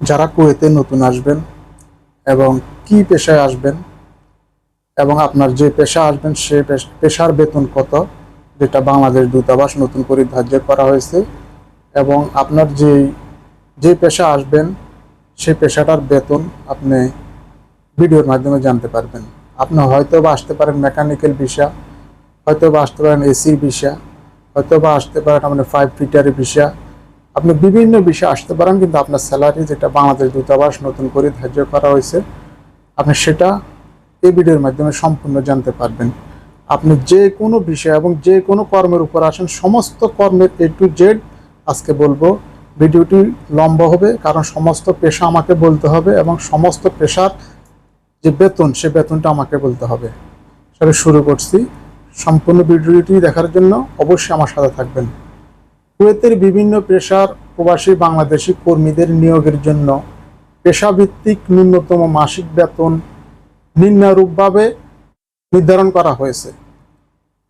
যারা কুয়েতে নতুন আসবেন এবং কি পেশায় আসবেন এবং আপনার যে পেশা আসবেন সে পেশার বেতন কত, যেটা বাংলাদেশ দূতাবাস নতুন করে ধার্য করা হয়েছে এবং আপনার যে যে পেশা আসবেন সে পেশাটার বেতন আপনি ভিডিওর মাধ্যমে জানতে পারবেন। আপনি হয়তো বা আসতে পারেন মেকানিক্যাল ভিসা হয়তো বা আসতে পারেন এসির ভিসা হয়তো বা আসতে পারেন আপনার ফাইভ ফিটারের ভিসা আপনি বিভিন্ন বিষয়ে আসতে পারেন, কিন্তু আপনার স্যালারি যেটা বাংলাদেশ দূতাবাস নতুন করে ধার্য করা হয়েছে, আপনি সেটা এই ভিডিওর মাধ্যমে সম্পূর্ণ জানতে পারবেন। আপনি যে কোনো বিষয় এবং যে কোনো কর্মের উপর আসেন, সমস্ত কর্মের এ টু জেড আজকে বলব, ভিডিওটি লম্বা হবে, কারণ সমস্ত পেশা আমাকে বলতে হবে এবং সমস্ত পেশার যে বেতন, সে বেতনটা আমাকে বলতে হবে। সেটা শুরু করছি। সম্পূর্ণ ভিডিওটি দেখার জন্য অবশ্যই আমার সাথে থাকবেন। কুয়েতের বিভিন্ন পেশার প্রবাসী বাংলাদেশি কর্মীদের নিয়োগের জন্য পেশাভিত্তিক ন্যূনতম মাসিক বেতন নিম্নরূপভাবে নির্ধারণ করা হয়েছে।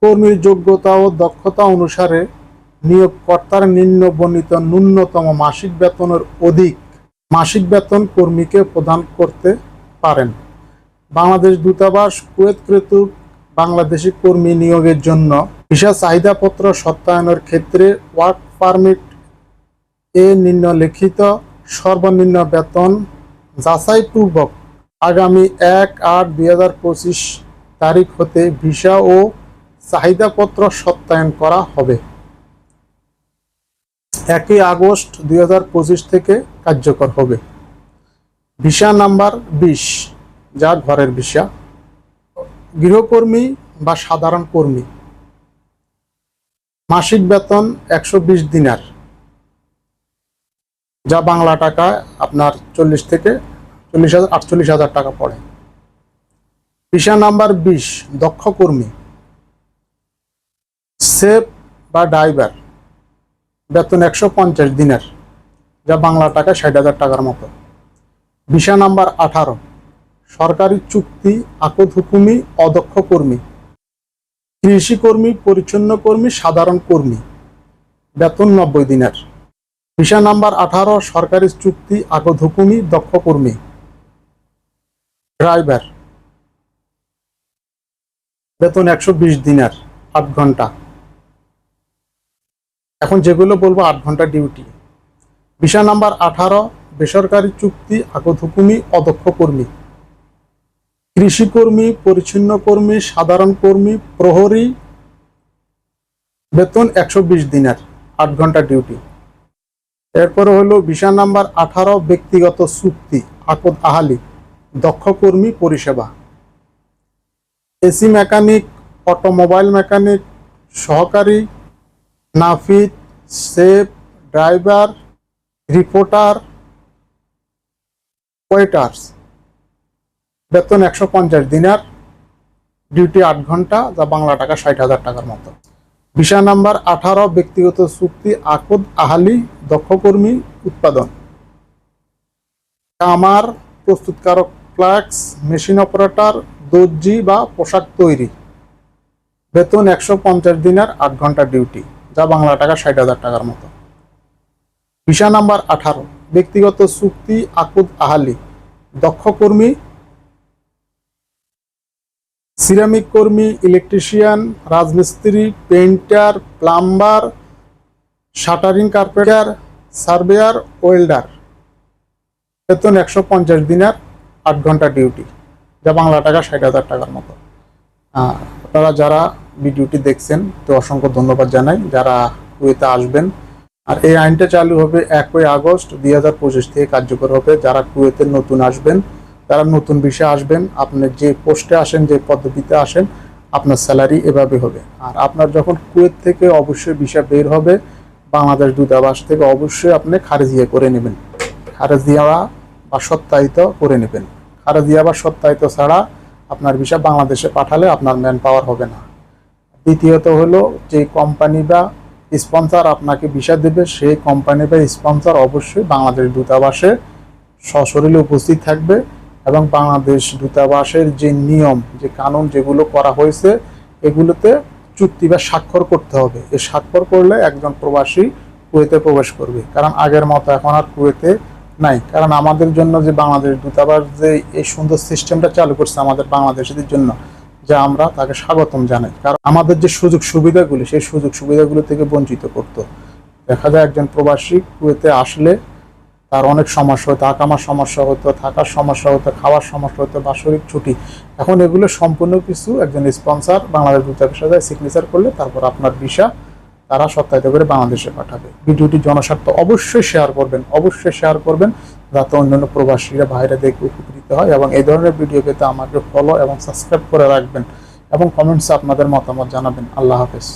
কর্মীর যোগ্যতা ও দক্ষতা অনুসারে নিয়োগকর্তার নিম্ন বর্ণিত ন্যূনতম মাসিক বেতনের অধিক মাসিক বেতন কর্মীকে প্রদান করতে পারেন। বাংলাদেশ দূতাবাস কুয়েত কর্তৃক বাংলাদেশি কর্মী নিয়োগের জন্য ভিসা চাহিদাপত্র সত্যায়নের ক্ষেত্রে ওয়ার্ক পারমিট এ নিম্নলিখিত সর্বনিম্ন বেতন যাচাইপূর্বক আগামী এক আট দুই তারিখ হতে ভিসা ও চাহিদাপত্র সত্যায়ন করা হবে। একই আগস্ট দুই হাজার পঁচিশ থেকে কার্যকর হবে। ভিসা নাম্বার বিশ, যা ঘরের ভিসা। গৃহকর্মী বা সাধারণ কর্মী মাসিক বেতন একশো বিশ দিনার, যা বাংলা টাকা আপনার চল্লিশ থেকে চল্লিশ হাজার, আটচল্লিশ হাজার টাকা পড়ে। ভিসা নাম্বার বিশ, দক্ষ কর্মী, সেফ বা ড্রাইভার, বেতন একশো পঞ্চাশ দিনের, যা বাংলা টাকা ষাট হাজার টাকার মতো। ভিসা নাম্বার আঠারো, সরকারি চুক্তি আকদ হুকুমি, অদক্ষ কর্মী কৃষি কর্মী পরিচ্ছন্ন কর্মী, সাধারণ কর্মী। বেতন নব্বই দিনের। ভিসা নাম্বার আঠারো, সরকারি চুক্তি আগদ হুকুমি দক্ষ কর্মী। ড্রাইভার। বেতন একশো বিশ দিনের, আট ঘণ্টা। এখন যেগুলো বলব, আট ঘণ্টা ডিউটি। ভিসা নাম্বার আঠারো, বেসরকারি চুক্তি আগত হুকুমি অদক্ষ কর্মী। কৃষি কর্মী পরিচ্ছন্ন কর্মী সাধারণ কর্মী, প্রহরী, বেতন একশো বিশ দিনের, আট ঘণ্টা ডিউটি। এরপরে হলো ভিসা নাম্বার আঠারো, ব্যক্তিগত চুক্তি আকদ আহালি, দক্ষ কর্মী পরিষেবা। এসি মেকানিক, অটোমোবাইল মেকানিক, সহকারী নাফিদ সেফ, ড্রাইভার, রিপোর্টার, ওয়েটার্স। বেতন একশো পঞ্চাশ দিনার ডিউটি আট ঘণ্টা, যা বাংলা টাকা ষাট হাজার টাকার মতো। ভিসা নাম্বার আঠারো, ব্যক্তিগত চুক্তি, আকুদ, আহালি, দক্ষ কর্মী, উৎপাদন। কামার, প্রস্তুতকারক ফ্লাক্স মেশিন অপারেটর, দর্জি বা পোশাক তৈরি। বেতন একশো পঞ্চাশ দিনের, আট ঘণ্টা ডিউটি যা বাংলা টাকা ষাট হাজার টাকার মতো। ভিসা নাম্বার আঠারো, ব্যক্তিগত চুক্তি, আকুদ, আহালি, দক্ষ কর্মী সিরামিক কর্মী, ইলেকট্রিশিয়ান, রাজমিস্ত্রি, painter, plumber, shuttering carpenter surveyor, welder. বেতন একশো পঞ্চাশ দিনের, আট ঘণ্টা ডিউটি, যা বাংলা টাকা ষাট হাজার টাকার মতো। আপনারা যারা ভিডিওটি দেখছেন, তো অসংখ্য ধন্যবাদ জানাই। যারা কুয়েতে আসবেন, আর এই আইনটা চালু হবে একই আগস্ট দুই হাজার পঁচিশ থেকে কার্যকর হবে। যারা কুয়েতে নতুন আসবেন যারা নতুন বিষয়ে আসবেন, আপনার যে পোস্টে আসেন, যে পদ্ধতিতে আসেন, আপনার স্যালারি এভাবে হবে। আর আপনার যখন কুয়েত থেকে অবশ্যই ভিসা বের হবে, বাংলাদেশ দূতাবাস থেকে অবশ্যই আপনি খারেজিয়া করে নেবেন। খারেজিয়া বা সত্যায়িত করে নেবেন। খারেজিয়া বা সত্যায়িত ছাড়া আপনার ভিসা বাংলাদেশে পাঠালে আপনার ম্যান পাওয়ার হবে না। দ্বিতীয়ত হলো, যে কোম্পানি বা স্পন্সর আপনাকে ভিসা দেবে, সেই কোম্পানি বা স্পন্সর অবশ্যই বাংলাদেশ দূতাবাসে সশরীরে উপস্থিত থাকবে। এবং বাংলাদেশ দূতাবাসের যে নিয়ম, যে কানুন যেগুলো করা হয়েছে, এগুলোতে চুক্তি বা স্বাক্ষর করতে হবে। এই স্বাক্ষর করলে একজন প্রবাসী কুয়েতে প্রবেশ করবে। কারণ আগের মতো এখন আর কুয়েতে নাই। কারণ আমাদের জন্য যে বাংলাদেশ দূতাবাস যে এই সুন্দর সিস্টেমটা চালু করছে আমাদের বাংলাদেশিদের জন্য, যা আমরা তাকে স্বাগতম জানাই। কারণ আমাদের যে সুযোগ সুবিধাগুলি, সেই সুযোগ সুবিধাগুলো থেকে বঞ্চিত করতো। দেখা যায় একজন প্রবাসী কুয়েতে আসলে তার অনেক সমস্যা হতো, আকামার সমস্যা হতো, থাকার সমস্যা হতো, খাওয়ার সমস্যা হতো বাৎসরিক ছুটি। এখন এগুলো সম্পূর্ণ কিছু একজন স্পন্সর বাংলাদেশ দূতাবাসের সাথে সিগনেচার করলে তারপর আপনার ভিসা তারা সত্যায়িত করে বাংলাদেশে পাঠাবে। ভিডিওটি জনস্বার্থ অবশ্যই শেয়ার করবেন, অবশ্যই শেয়ার করবেন যাতে অন্যান্য প্রবাসীরা বাইরে দেখে উপকৃত হয় এবং এই ধরনের ভিডিও পেতে আমাকে ফলো এবং সাবস্ক্রাইব করে রাখবেন এবং কমেন্টসে আপনাদের মতামত জানাবেন। আল্লাহ হাফেজ।